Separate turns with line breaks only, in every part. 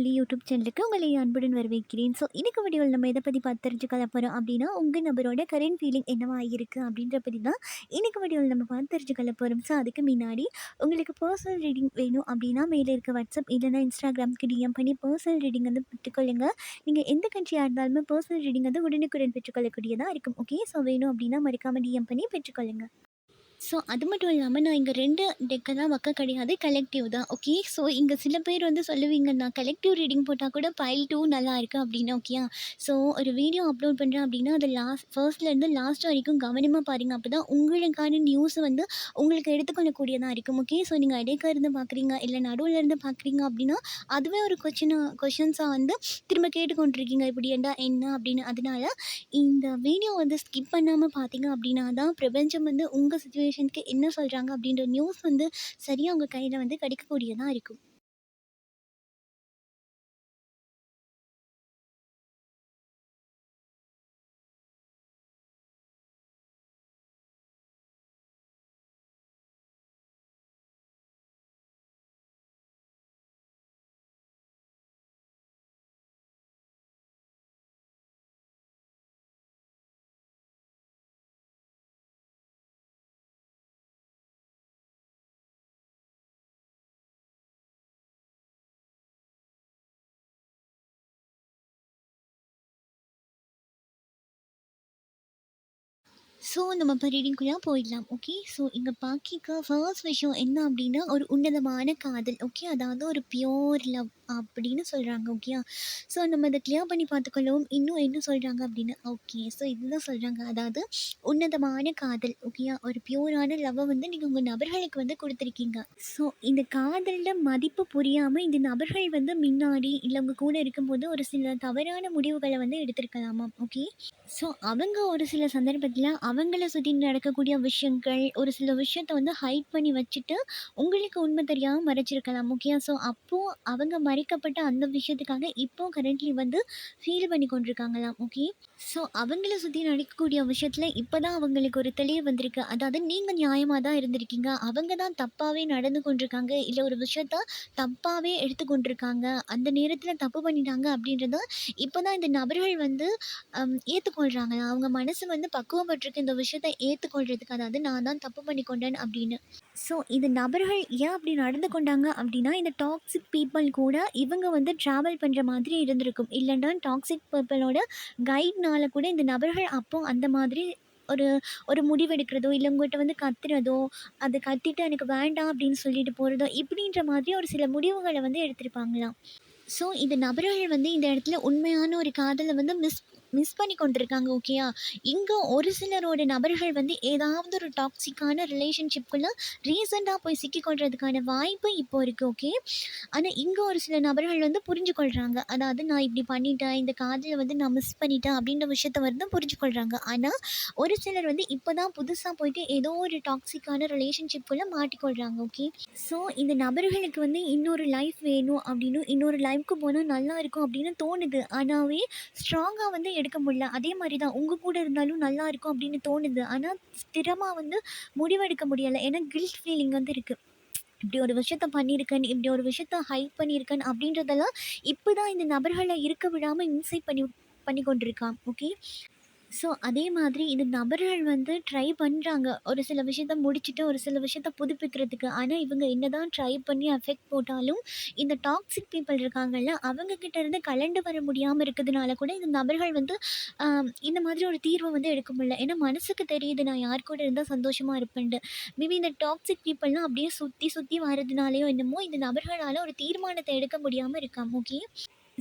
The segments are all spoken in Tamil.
ஒலி யூடியூப் சேனலுக்கு உங்களை அன்புடன் வரவேற்கிறேன். ஸோ இன்னைக்கு வீடியோவில் நம்ம எதை பற்றி பார்த்து தெரிஞ்சுக்கல போகிறோம் அப்படின்னா உங்கள் நபரோட கரண்ட் ஃபீலிங் என்னவா இருக்கு அப்படின்ற பற்றி தான் இன்னைக்கு வீடியோவில் நம்ம பார்த்து தெரிஞ்சுக்கல போகிறோம் ஸோ அதுக்கு முன்னாடி உங்களுக்கு பர்சனல் ரீடிங் வேணும் அப்படின்னா மேலே இருக்க வாட்ஸ்அப் இல்லைனா இன்ஸ்டாகிராம்க்கு டிஎம் பண்ணி பர்சனல் ரீடிங் வந்து பெற்றுக்கொள்ளுங்க. நீங்கள் எந்த கண்ட்ரியாக இருந்தாலுமே பர்சனல் ரீடிங் வந்து உடனுக்குடன் பெற்றுக்கொள்ளக்கூடியதாக இருக்கும். ஓகே ஸோ வேணும் அப்படின்னா மறக்காமல் டிஎம் பண்ணி பெற்றுக்கொள்ளுங்க. ஸோ அது மட்டும் இல்லாமல் நான் இங்கே ரெண்டு டெக்கெல்லாம் வைக்க கிடையாது. கலெக்டிவ் தான். ஓகே ஸோ இங்கே சில பேர் வந்து சொல்லுவீங்க நான் கலெக்டிவ் ரீடிங் போட்டால் கூட பைல் டூ நல்லா இருக்குது அப்படின்னு ஓகேயா ஸோ ஒரு வீடியோ அப்லோட் பண்ணுறேன் அப்படின்னா அது லாஸ்ட் ஃபர்ஸ்ட்லேருந்து லாஸ்ட் வரைக்கும் கவனமாக பாருங்கள் அப்போ தான் உங்களுக்கான நியூஸ் வந்து உங்களுக்கு எடுத்துக்கொள்ளக்கூடியதாக இருக்கும். ஓகே ஸோ நீங்கள் இடைக்க இருந்து பார்க்குறீங்க இல்லை நடுவில் இருந்து பார்க்குறீங்க அப்படின்னா அதுவே ஒரு கொஷினாக கொஷின்ஸாக வந்து திரும்ப கேட்டுக்கொண்டிருக்கீங்க. இப்படி ஏண்டா என்ன அப்படின்னு. அதனால இந்த வீடியோ வந்து ஸ்கிப் பண்ணாமல் பார்த்தீங்க அப்படின்னா தான் பிரபஞ்சம் வந்து உங்கள் சுச்சுவேஷன் ஜென்ரேஷனுக்கு என்ன சொல்கிறாங்க அப்படின்ற நியூஸ் வந்து சரியாக அவங்க கையில் வந்து கிடைக்கக்கூடியதாக இருக்கும். ஸோ நம்ம இப்போ ரீடிங்குள்ளே போயிடலாம் ஓகே ஸோ இங்கே பாக்கிக்க ஃபர்ஸ்ட் விஷயம் என்ன அப்படின்னா ஒரு உன்னதமான காதல் ஓகே அதாவது ஒரு பியோர் லவ் அப்படின்னு சொல்கிறாங்க ஓகே ஸோ நம்ம இதை கிளியர் பண்ணி பார்த்துக்கொள்ளவும். இன்னும் என்ன சொல்கிறாங்க அப்படின்னு ஓகே ஸோ இதுதான் சொல்கிறாங்க அதாவது உன்னதமான காதல் ஓகே ஒரு பியூரான லவ்வை வந்து நீங்கள் உங்கள் நபர்களுக்கு வந்து கொடுத்துருக்கீங்க. ஸோ இந்த காதலில் மதிப்பு புரியாமல் இந்த நபர்கள் வந்து முன்னாடி இல்லை உங்கள் கூட இருக்கும்போது ஒரு சில தவறான முடிவுகளை வந்து எடுத்திருக்கலாமா ஓகே ஸோ அவங்க ஒரு சில சந்தர்ப்பத்தில் அவங்கள சுற்றி நடக்கக்கூடிய விஷயங்கள் ஒரு சில விஷயத்த வந்து ஹைட் பண்ணி வச்சுட்டு உங்களுக்கு உண்மை தெரியாமல் மறைச்சிருக்கலாம். ஓகே ஸோ அப்போது அவங்க மறைக்கப்பட்ட அந்த விஷயத்துக்காக இப்போ கரண்ட்லி வந்து ஃபீல் பண்ணி கொண்டிருக்காங்களாம். ஓகே ஸோ அவங்கள சுற்றி நடக்கக்கூடிய விஷயத்தில் இப்போ தான் அவங்களுக்கு ஒரு தெளிவு வந்திருக்கு. அதாவது நீங்கள் நியாயமாக தான் இருந்திருக்கீங்க. அவங்க தான் தப்பாகவே நடந்து கொண்டிருக்காங்க. இல்லை ஒரு விஷயத்த தப்பாகவே எடுத்து கொண்டிருக்காங்க. அந்த நேரத்தில் தப்பு பண்ணிட்டாங்க அப்படின்றத இப்போ தான் இந்த நபர்கள் வந்து ஏற்றுக்கொள்கிறாங்க அவங்க மனசு வந்து பக்குவப்பட்டிருக்கு. இந்த விஷயத்த ஏற்றுக்கொள்கிறதுக்கு அதாவது நான் தான் தப்பு பண்ணி கொண்டேன் அப்படின்னு. ஸோ இது நபர்கள் ஏன் அப்படி நடந்து கொண்டாங்க அப்படின்னா இந்த டாக்ஸிக் பீப்புள் கூட இவங்க வந்து ட்ராவல் பண்ணுற மாதிரி இருந்திருக்கும். இல்லைன்னா டாக்ஸிக் பீப்புளோட கைட்னால கூட இந்த நபர்கள் அப்போ அந்த மாதிரி ஒரு ஒரு முடிவெடுக்கிறதோ இல்லை உங்கள்கிட்ட வந்து கத்துறதோ அது கத்திட்டு எனக்கு வேண்டாம் அப்படின்னு சொல்லிட்டு போகிறதோ இப்படின்ற மாதிரி ஒரு சில முடிவுகளை வந்து எடுத்திருப்பாங்களாம். ஸோ இந்த நபர்கள் வந்து இந்த இடத்துல உண்மையான ஒரு காதலை வந்து மிஸ் மிஸ் பண்ணி கொண்டிருக்காங்க ஓகேயா இங்கே ஒரு சிலரோட நபர்கள் வந்து ஏதாவது ஒரு டாக்ஸிக்கான ரிலேஷன்ஷிப்குள்ளே ரீசெண்டாக போய் சிக்கிக்கொள்றதுக்கான வாய்ப்பு இப்போ இருக்குது ஓகே ஆனால் இங்கே ஒரு சில நபர்கள் வந்து புரிஞ்சு கொள்கிறாங்க அதாவது நான் இப்படி பண்ணிட்டேன் இந்த காதலை வந்து நான் மிஸ் பண்ணிட்டேன் அப்படின்ற விஷயத்த வந்து புரிஞ்சு கொள்கிறாங்க ஆனால் ஒரு சிலர் வந்து இப்போ தான் புதுசாக போயிட்டு ஏதோ ஒரு டாக்ஸிக்கான ரிலேஷன்ஷிப்குள்ளே மாட்டிக்கொள்கிறாங்க ஓகே ஸோ இந்த நபர்களுக்கு வந்து இன்னொரு லைஃப் வேணும் அப்படின்னு இன்னொரு லைஃப்க்கு போனால் நல்லா இருக்கும் அப்படின்னு தோணுது. ஆனாவே ஸ்ட்ராங்காக வந்து எடுக்க முடியல. அதே மாதிரி தான் உங்கள் கூட இருந்தாலும் நல்லா இருக்கும் அப்படின்னு தோணுது. ஆனால் ஸ்திரமாக வந்து முடிவெடுக்க முடியலை. ஏன்னா கில்ட் ஃபீலிங் வந்து இருக்குது இப்படி ஒரு விஷயத்த பண்ணியிருக்கேன் இப்படி ஒரு விஷயத்த ஹைட் பண்ணியிருக்கேன் அப்படின்றதெல்லாம் இப்போ தான் இந்த நபர்களை இருக்க விடாமல் இன்சைட் பண்ணி பண்ணி கொண்டிருக்கான் ஓகே ஸோ அதே மாதிரி இந்த நபர்கள் வந்து ட்ரை பண்ணுறாங்க ஒரு சில விஷயத்த முடிச்சுட்டு ஒரு சில விஷயத்த புதுப்பிக்கிறதுக்கு. ஆனால் இவங்க என்ன தான் ட்ரை பண்ணி எஃபெக்ட் போட்டாலும் இந்த டாக்ஸிக் பீப்புள் இருக்காங்கல்ல அவங்கக்கிட்ட இருந்து கலண்டு வர முடியாமல் இருக்கிறதுனால கூட இந்த நபர்கள் வந்து இந்த மாதிரி ஒரு தீர்வை வந்து எடுக்க முடியல. ஏன்னா மனசுக்கு தெரியுது நான் யார் கூட இருந்தால் சந்தோஷமாக இருப்பேன்ட்டு. மேபி இந்த டாக்ஸிக் பீப்புள்லாம் அப்படியே சுற்றி சுற்றி வர்றதுனாலையோ என்னமோ இந்த நபர்களால் ஒரு தீர்மானத்தை எடுக்க முடியாமல் இருக்காங்க ஓகே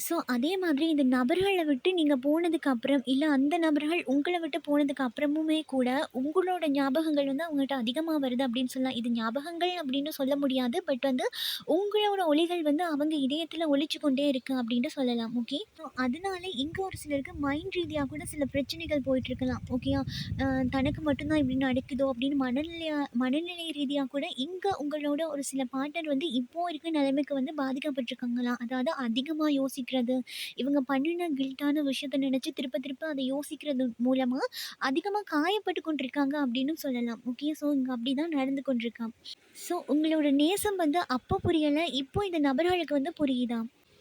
ஸோ அதே மாதிரி இந்த நபர்களை விட்டு நீங்கள் போனதுக்கு அப்புறம் இல்லை அந்த நபர்கள் உங்களை விட்டு போனதுக்கு அப்புறமுமே கூட உங்களோட ஞாபகங்கள் வந்து அவங்கள்ட்ட அதிகமாக வருது அப்படின்னு சொல்லலாம். இது ஞாபகங்கள் அப்படின்னு சொல்ல முடியாது. பட் வந்து உங்களோட ஒளிகள் வந்து அவங்க இதயத்தில் ஒழிச்சு கொண்டே இருக்கு அப்படின்ட்டு சொல்லலாம். ஓகே ஸோ அதனால இங்கே ஒரு சிலருக்கு மைண்ட் ரீதியாக கூட சில பிரச்சனைகள் போயிட்டுருக்கலாம் ஓகேயா தனக்கு மட்டும்தான் இப்படி நடக்குதோ அப்படின்னு மனநிலையா மனநிலை ரீதியாக கூட இங்கே உங்களோட ஒரு சில பார்ட்னர் வந்து இப்போ இருக்க நிலைமைக்கு வந்து பாதிக்கப்பட்டிருக்காங்களாம் அதாவது அதிகமாக யோசிக்க யோசிக்கிறது இவங்க பண்ணின கில்ட்டான விஷயத்த நினச்சி திருப்ப திருப்ப அதை யோசிக்கிறது மூலமாக அதிகமாக காயப்பட்டு கொண்டிருக்காங்க அப்படின்னு சொல்லலாம். ஓகே ஸோ இங்கே அப்படி தான் நடந்து கொண்டிருக்கான் ஸோ உங்களோட நேசம் வந்து அப்போ புரியலை இப்போ இந்த நபர்களுக்கு வந்து புரியுதா?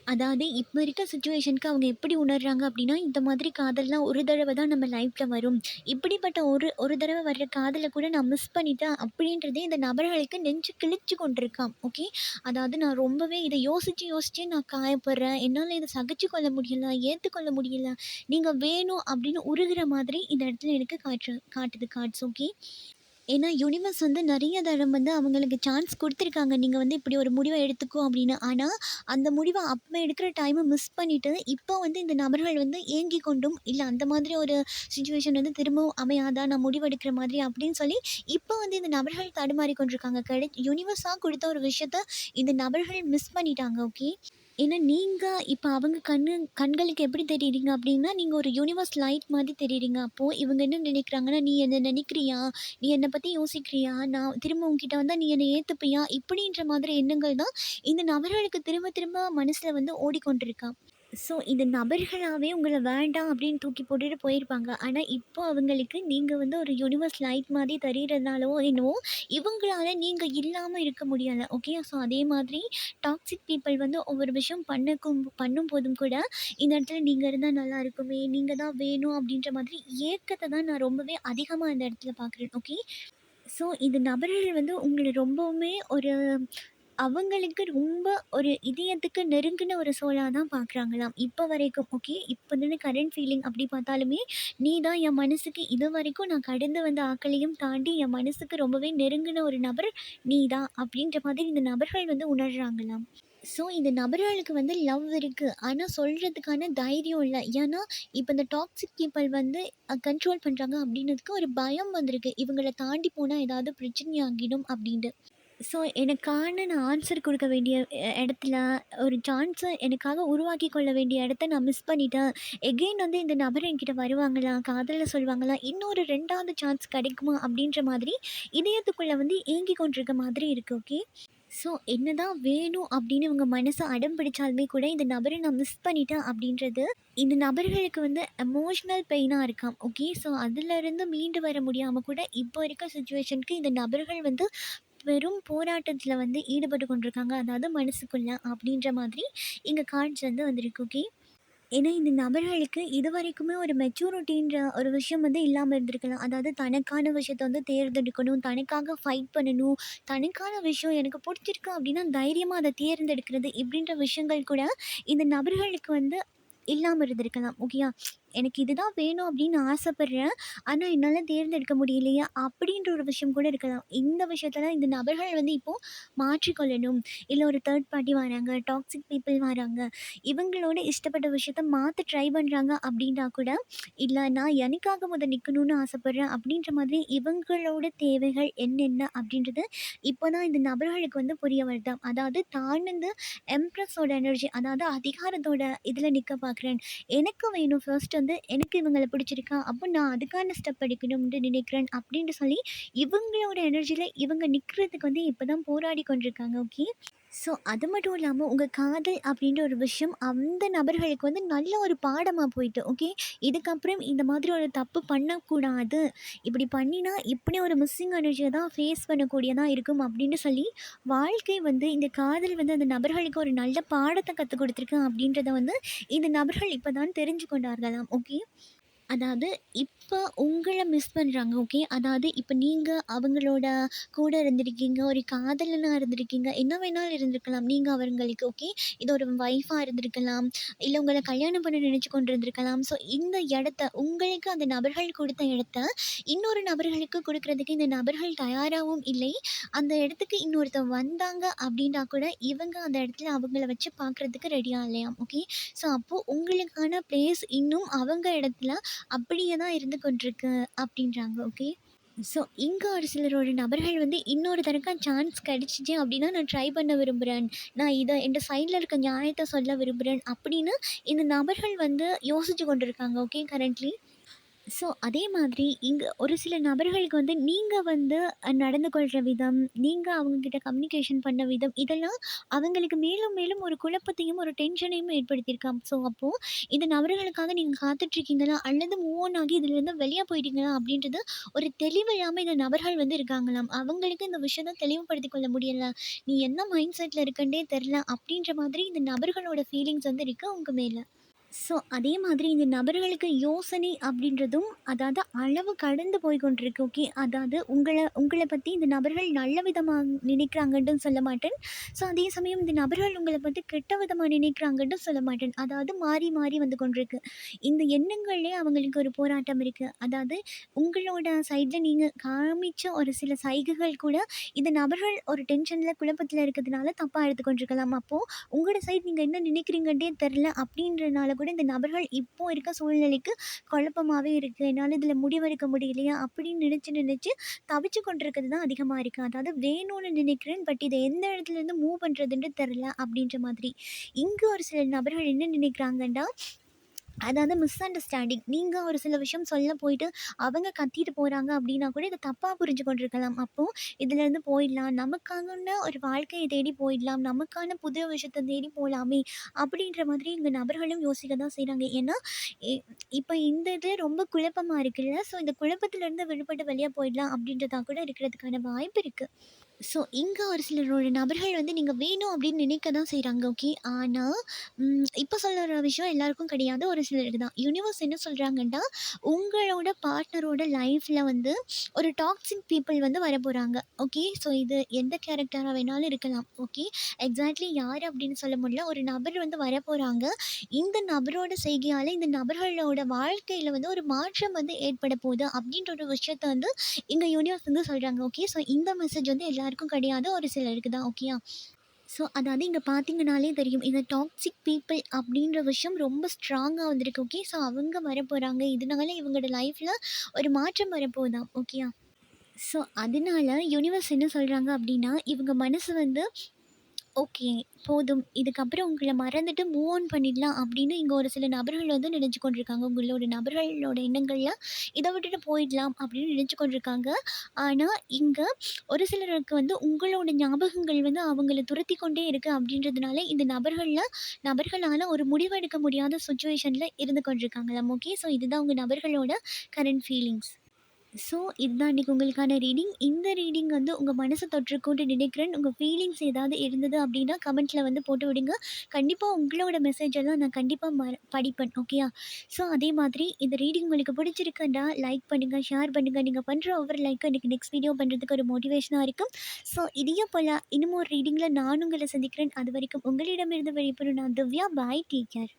அதாவது இப்போ இருக்க சுச்சுவேஷனுக்கு அவங்க எப்படி உணர்கிறாங்க அப்படின்னா, இந்த மாதிரி காதல்லாம் ஒரு தடவை தான் நம்ம லைஃப்பில் வரும். இப்படிப்பட்ட ஒரு ஒரு தடவை வர்ற காதலை கூட நான் மிஸ் பண்ணிட்டேன் அப்படின்றதே இந்த நபர்களுக்கு நெஞ்சு கிழிச்சு கொண்டிருக்கான் ஓகே. அதாவது நான் ரொம்பவே இதை யோசித்து யோசித்து நான் காயப்படுறேன். என்னால் இதை சகிச்சு கொள்ள முடியல, ஏற்றுக்கொள்ள முடியல. நீங்கள் வேணும் அப்படின்னு உருகிற மாதிரி இந்த இடத்துல எனக்கு காற்று காட்டுது காட்ஸ். ஓகே. ஏன்னா யூனிவர்ஸ் வந்து நிறைய தரம் வந்து அவங்களுக்கு சான்ஸ் கொடுத்துருக்காங்க நீங்கள் வந்து இப்படி ஒரு முடிவை எடுத்துக்கோ அப்படின்னு. ஆனால் அந்த முடிவை அப்போ எடுக்கிற டைமை மிஸ் பண்ணிவிட்டு இப்போ வந்து இந்த நபர்கள் வந்து ஏங்கி கொண்டும், இல்லை அந்த மாதிரி ஒரு சுச்சுவேஷன் வந்து திரும்பவும் அமையாதா? நான் முடிவெடுக்கிற மாதிரி அப்படின்னு சொல்லி, இப்போ வந்து இந்த நபர்கள் தடுமாறி கொண்டிருக்காங்க. கிடை யூனிவர்ஸாக கொடுத்த ஒரு விஷயத்த இந்த நபர்கள் மிஸ் பண்ணிட்டாங்க. ஓகே. ஏன்னா நீங்கள் இப்போ அவங்க கண்ணு கண்களுக்கு எப்படி தெரியுறீங்க அப்படின்னா, நீங்கள் ஒரு யூனிவர்ஸ் லைட் மாதிரி தெரியுறீங்க அப்போது இவங்க என்ன நினைக்கிறாங்கன்னா, "நீ என்ன நினைக்கிறியா? நீ என்னை பற்றி யோசிக்கிறியா? நான் திரும்ப உங்ககிட்ட வந்தால் நீ என்னை ஏற்றுப்பியா இப்படின்ற மாதிரி எண்ணங்கள் தான் இந்த நபர்களுக்கு திரும்ப திரும்ப மனசில் வந்து ஓடிக்கொண்டிருக்கா. ஸோ இந்த நபர்களாகவே உங்களை வேண்டாம் அப்படின்னு தூக்கி போட்டுட்டு போயிருப்பாங்க. ஆனால் இப்போ அவங்களுக்கு நீங்கள் வந்து ஒரு யூனிவர்ஸ் லைட் மாதிரி தெரியிறதுனாலவோ என்னவோ, இவங்களால நீங்கள் இல்லாமல் இருக்க முடியல. ஓகே. ஸோ அதே மாதிரி டாக்ஸிக் பீப்பிள் வந்து ஒவ்வொரு விஷயம் பண்ணக்கும் பண்ணும் போதும் கூட, இந்த இடத்துல நீங்கள் இருந்தால் நல்லா இருக்குமே, நீங்கள் தான் வேணும் அப்படின்ற மாதிரி ஏக்கத்தை தான் நான் ரொம்பவே அதிகமாக இந்த இடத்துல பார்க்குறேன். ஓகே. ஸோ இந்த நபர்கள் வந்து உங்களை ரொம்பவுமே ஒரு அவங்களுக்கு ரொம்ப ஒரு இதயத்துக்கு நெருங்கின ஒரு சோலாக தான் பார்க்குறாங்களாம். இப்போ வரைக்கும். ஓகே. இப்போ வந்து கரண்ட் ஃபீலிங் அப்படி பார்த்தாலுமே, "நீ தான் என் மனசுக்கு இதுவரைக்கும் நான் கடந்து வந்த ஆக்களையும் தாண்டி என் மனசுக்கு ரொம்பவே நெருங்கின ஒரு நபர் நீ தான்." அப்படின்ற மாதிரி இந்த நபர்கள் வந்து உணர்கிறாங்களாம் ஸோ இந்த நபர்களுக்கு வந்து லவ் இருக்குது ஆனால் சொல்கிறதுக்கான தைரியம் இல்லை ஏன்னா, இப்போ இந்த டாக்ஸிக் பீப்பிள் வந்து கண்ட்ரோல் பண்ணுறாங்க அப்படின்றதுக்கு ஒரு பயம் வந்திருக்கு. இவங்களை தாண்டி போனால் ஏதாவது பிரச்சனை ஆகிடும் அப்படின்ட்டு. ஸோ எனக்கான நான் ஆன்சர் கொடுக்க வேண்டிய இடத்துல, ஒரு சான்ஸை எனக்காக உருவாக்கி கொள்ள வேண்டிய இடத்த நான் மிஸ் பண்ணிட்டேன். எகெயின் வந்து இந்த நபர் என்கிட்ட வருவாங்களா? காதலில் சொல்லுவாங்களா இன்னொரு ரெண்டாவது சான்ஸ் கிடைக்குமா? அப்படின்ற மாதிரி இதயத்துக்குள்ளே வந்து ஏங்கி கொண்டிருக்க மாதிரி இருக்குது ஓகே. ஸோ என்னதான் வேணும் அப்படின்னு அவங்க மனசை அடம் பிடிச்சாலுமே கூட, இந்த நபரை நான் மிஸ் பண்ணிட்டேன் அப்படின்றது, இந்த நபர்களுக்கு வந்து எமோஷ்னல் பெயினாக இருக்காம். ஓகே. ஸோ அதுலேருந்து மீண்டு வர முடியாமல் கூட, இப்போ இருக்க சுச்சுவேஷனுக்கு இந்த நபர்கள் வந்து பெரும் போராட்டத்தில் வந்து ஈடுபட்டு கொண்டிருக்காங்க. அதாவது மனசுக்குள்ள அப்படின்ற மாதிரி இங்கே கார்ட்ஸ் வந்து வந்திருக்கு. ஓகே. ஏன்னா இந்த நபர்களுக்கு இதுவரைக்குமே ஒரு மெச்சூரிட்டின்ற ஒரு விஷயம் வந்து இல்லாமல் இருந்திருக்கலாம். அதாவது தனக்கான விஷயத்த வந்து தேர்ந்தெடுக்கணும், தனக்காக ஃபைட் பண்ணணும், தனக்கான விஷயம் எனக்கு பிடிச்சிருக்கு அப்படின்னா தைரியமாக அதை தேர்ந்தெடுக்கிறது, இப்படின்ற விஷயங்கள் கூட இந்த நபர்களுக்கு வந்து இல்லாமல் இருந்திருக்கலாம். ஓகேயா. எனக்கு இதுதான் வேணும் அப்படின்னு ஆசைப்பட்றேன் ஆனால் என்னால் தேர்ந்தெடுக்க முடியலையா அப்படின்ற ஒரு விஷயம் கூட இருக்கலாம். இந்த விஷயத்தில் இந்த நபர்கள் வந்து இப்போது மாற்றிக்கொள்ளணும். இல்லை ஒரு தேர்ட் பார்ட்டி வராங்க, டாக்ஸிக் பீப்பிள் வராங்க. இவங்களோட இஷ்டப்பட்ட விஷயத்த மாற்ற ட்ரை பண்ணுறாங்க அப்படின்னா கூட, இல்லை நான் எனக்காக முத நிற்கணும்னு ஆசைப்பட்றேன் அப்படின்ற மாதிரி இவங்களோட தேவைகள் என்னென்ன அப்படின்றது இப்போ தான் இந்த நபர்களுக்கு வந்து புரிய வருதாம். அதாவது தான் எம்ப்ரஸோட எனர்ஜி அதாவது அதிகாரத்தோட இதில் நிற்க பார்க்குறேன். எனக்கு வேணும் ஃபர்ஸ்ட் வந்து எனக்கு இவங்கள பிடிச்சிருக்கா, அப்போ நான் அதுக்கான ஸ்டெப் எடுக்கணும்னு நினைக்கிறேன் அப்படின்ட்டு சொல்லி, இவங்களோட எனர்ஜியில் இவங்க நிற்கிறதுக்கு வந்து இப்போ தான் போராடி கொண்டிருக்காங்க. ஓகே. ஸோ அது மட்டும் இல்லாமல் உங்கள் காதல் அப்படின்ற ஒரு விஷயம் அந்த நபர்களுக்கு வந்து நல்ல ஒரு பாடமாக போயிட்டு. ஓகே. இதுக்கப்புறம் இந்த மாதிரி ஒரு தப்பு பண்ணக்கூடாது. இப்படி பண்ணினா இப்படி ஒரு மிஸ்ஸிங் எனர்ஜியை தான் ஃபேஸ் பண்ணக்கூடியதாக இருக்கும் அப்படின்னு சொல்லி, வாழ்க்கை வந்து இந்த காதல் வந்து அந்த நபர்களுக்கு ஒரு நல்ல பாடத்தை கற்றுக் கொடுத்துருக்கு அப்படின்றத வந்து இந்த நபர்கள் இப்போ தான் தெரிஞ்சு கொண்டார்களாம். ஓகே. அதாவது இப்போ உங்களை மிஸ் பண்ணுறாங்க ஓகே. அதாவது இப்போ நீங்கள் அவங்களோட கூட இருந்திருக்கீங்க. ஒரு காதலனாக இருந்திருக்கீங்க. என்ன வேணாலும் இருந்திருக்கலாம். நீங்கள் அவங்களுக்கு ஓகே. இது ஒரு ஒய்ஃபாக இருந்திருக்கலாம். இல்லை உங்களை கல்யாணம் பண்ண நினச்சி கொண்டு இருந்திருக்கலாம். ஸோ இந்த இடத்த உங்களுக்கு அந்த நபர்கள் கொடுத்த இடத்த, இன்னொரு நபர்களுக்கு கொடுக்கறதுக்கு இந்த நபர்கள் தயாராகவும் இல்லை. அந்த இடத்துக்கு இன்னொருத்தர் வந்தாங்க அப்படின்னா கூட, இவங்க அந்த இடத்துல அவங்கள வச்சு பார்க்குறதுக்கு ரெடியாக இல்லையாம். ஓகே. ஸோ அப்போது உங்களுக்கான பிளேஸ் இன்னும் அவங்க இடத்துல அப்படியே தான் இருந்து கொண்டிருக்கு அப்படின்றாங்க. ஓகே. ஸோ இங்கே ஒரு சிலரோட நபர்கள் வந்து இன்னொரு தடக்க சான்ஸ் கிடச்சிச்சு அப்படின்னா, நான் ட்ரை பண்ண விரும்புகிறேன் நான் இதை என் சைடில் இருக்க நியாயத்தை சொல்ல விரும்புகிறேன் அப்படின்னு இந்த நபர்கள் வந்து யோசிச்சு கொண்டிருக்காங்க. Okay currently. ஸோ அதே மாதிரி இங்கே ஒரு சில நபர்களுக்கு வந்து நீங்கள் வந்து நடந்து கொள்கிற விதம், நீங்கள் அவங்கக்கிட்ட கம்யூனிகேஷன் பண்ண விதம், இதெல்லாம் அவங்களுக்கு மேலும் மேலும் ஒரு குழப்பத்தையும், ஒரு டென்ஷனையும் ஏற்படுத்தியிருக்காம். ஸோ அப்போது இந்த நபர்களுக்காக நீங்கள் காத்துட்ருக்கீங்களா? அல்லது மூவ் ஆன் ஆகி இதுலேருந்து வெளியே போயிட்டீங்களா? அப்படின்றது ஒரு தெளிவில்லாம இந்த நபர்கள் வந்து இருக்காங்களாம். அவங்களுக்கு இந்த விஷயத்தை தெளிவுபடுத்தி கொள்ள முடியல. "நீ என்ன மைண்ட் செட்டில் இருக்கன்னே தெரில அப்படின்ற மாதிரி இந்த நபர்களோட ஃபீலிங்ஸ் வந்து இருக்குது உங்கள் மேலே ஸோ அதே மாதிரி இந்த நபர்களுக்கு யோசனை அப்படின்றதும், அதாவது அளவு கடந்து போய் கொண்டிருக்கு. ஓகே. அதாவது உங்களை உங்களை பற்றி இந்த நபர்கள் நல்ல விதமாக நினைக்கிறாங்கன்டும் சொல்ல மாட்டேன். ஸோ அதே சமயம் இந்த நபர்கள் உங்களை பற்றி கெட்ட விதமாக நினைக்கிறாங்கன்டும் சொல்ல மாட்டேன். அதாவது மாறி மாறி வந்து கொண்டிருக்கு. இந்த எண்ணங்கள்லேயே அவங்களுக்கு ஒரு போராட்டம் இருக்குது அதாவது உங்களோட சைடில் நீங்கள் காமிச்ச ஒரு சில சைகைகள் கூட இந்த நபர்கள் ஒரு டென்ஷனில் குழப்பத்தில் இருக்கிறதுனால தப்பாக எடுத்துக்கொண்டிருக்கலாம். அப்போது உங்களோட சைட் நீங்கள் என்ன நினைக்கிறீங்கன்றே தெரில அப்படின்றனால கூட இந்த நபர்கள் இப்போ இருக்க சூழ்நிலைக்கு குழப்பமாகவே இருக்குது என்னால் இதில் முடிவெடுக்க முடியலையா? அப்படின்னு நினச்சி நினச்சி தவிச்சு கொண்டிருக்கிறது தான் அதிகமாக இருக்குது அதாவது வேணும்னு நினைக்கிறேன். பட் இதை எந்த இடத்துலேருந்து மூவ் பண்ணுறதுன்ட்டு தெரில அப்படின்ற மாதிரி. இங்கே ஒரு சில நபர்கள் என்ன நினைக்கிறாங்கன்னா, அதாவது மிஸ் அண்டர்ஸ்டாண்டிங். நீங்கள் ஒரு சில விஷயம் சொல்ல போயிட்டு, அவங்க கத்திட்டு போகிறாங்க அப்படின்னா கூட இதை தப்பாக புரிஞ்சு கொண்டிருக்கலாம். அப்போ இதுலேருந்து போயிடலாம். நமக்கான ஒரு வாழ்க்கையை தேடி போயிடலாம். நமக்கான புது விஷயத்தை தேடி போகலாமே அப்படின்ற மாதிரி இங்கே நபர்களும் யோசிக்க தான் செய்கிறாங்க ஏன்னா, இப்போ இந்த இது ரொம்ப குழப்பமாக இருக்குல்ல. ஸோ இந்த குழப்பத்திலேருந்து விடுபட்டு வெளியே போயிடலாம் அப்படின்றதா கூட இருக்கிறதுக்கான வாய்ப்பு இருக்குது ஸோ இங்கே ஒரு சிலரோட நபர்கள் வந்து நீங்கள் வேணும் அப்படின்னு நினைக்க தான் செய்கிறாங்க ஓகே. ஆனால் இப்போ சொல்கிற விஷயம் எல்லாருக்கும் கிடையாது. ஒரு சிலருக்கு தான். யூனிவர்ஸ் என்ன சொல்கிறாங்கன்னா உங்களோட பார்ட்னரோட லைஃப்பில் வந்து ஒரு டாக்ஸிக் பீப்புள் வந்து வரப்போறாங்க. ஓகே. ஸோ இது எந்த கேரக்டராக வேணாலும் இருக்கலாம். ஓகே. எக்ஸாக்ட்லி யார் அப்படின்னு சொல்ல முடியல. ஒரு நபர் வந்து வரப்போறாங்க. இந்த நபரோட செய்கையால் இந்த நபர்களோட வாழ்க்கையில் வந்து ஒரு மாற்றம் வந்து ஏற்பட போகுது அப்படின்ற ஒரு விஷயத்த வந்து இங்கே யூனிவர்ஸ் வந்து சொல்கிறாங்க ஓகே. ஸோ இந்த மெசேஜ் வந்து எல்லா எல்லாருக்கும் கிடையாது. ஒரு சிலருக்கு தான். ஓகேயா? ஸோ அதாவது இங்க பார்த்தீங்கனாலே தெரியும். இந்த டாக்ஸிக் பீப்புள் அப்படின்ற விஷயம் ரொம்ப ஸ்ட்ராங்கா வந்திருக்கு. ஓகே. ஸோ அவங்க வரப்போறாங்க. இதனால இவங்களோட லைஃப்ல ஒரு மாற்றம் வரப்போகுதாம். ஓகேயா? ஸோ அதனால யூனிவர்ஸ் என்ன சொல்றாங்க அப்படின்னா, இவங்க மனசு வந்து ஓகே. போதும். இதுக்கப்புறம் உங்களை மறந்துட்டு மூவ் ஆன் பண்ணிடலாம் அப்படின்னு இங்கே ஒரு சில நபர்கள் வந்து நினைச்சு கொண்டிருக்காங்க. உங்களோட நபர்களோட எண்ணங்கள்லாம் இதை விட்டுட்டு போயிடலாம் அப்படின்னு நினைச்சு கொண்டிருக்காங்க. ஆனால் இங்கே ஒரு சிலருக்கு வந்து உங்களோட ஞாபகங்கள் வந்து அவங்கள துரத்தி கொண்டே இருக்குது அப்படின்றதுனால, இந்த நபர்களில் நபர்களால் ஒரு முடிவு எடுக்க முடியாத சுச்சுவேஷனில் இருந்து கொண்டிருக்காங்களாம். ஓகே. ஸோ இதுதான் உங்கள் நபர்களோட கரண்ட் ஃபீலிங்ஸ். ஸோ இதுதான் இன்னைக்கு உங்களுக்கான ரீடிங். இந்த ரீடிங் வந்து உங்கள் மனசை தொட்டிருக்கும்னு நினைக்கிறேன். உங்கள் ஃபீலிங்ஸ் ஏதாவது இருந்தது அப்படின்னா கமெண்ட்டில் வந்து போட்டு விடுங்க. கண்டிப்பாக உங்களோட மெசேஜ் எல்லாம் நான் கண்டிப்பாக ம படிப்பேன். ஓகேயா? ஸோ அதே மாதிரி இந்த ரீடிங் உங்களுக்கு பிடிச்சிருக்குன்னா லைக் பண்ணுங்கள் ஷேர் பண்ணுங்கள் நீங்கள் பண்ணுற ஒவ்வொரு லைக்கும் எனக்கு நெக்ஸ்ட் வீடியோ பண்ணுறதுக்கு ஒரு மோட்டிவேஷனாக இருக்கும். ஸோ இதையே போல் இன்னும் ஒரு ரீடிங்கில் நான் உங்களை சந்திக்கிறேன். அதுவரைக்கும் உங்களிடமிருந்து வெளிப்படும் நான் திவ்யா. பாய். Take care.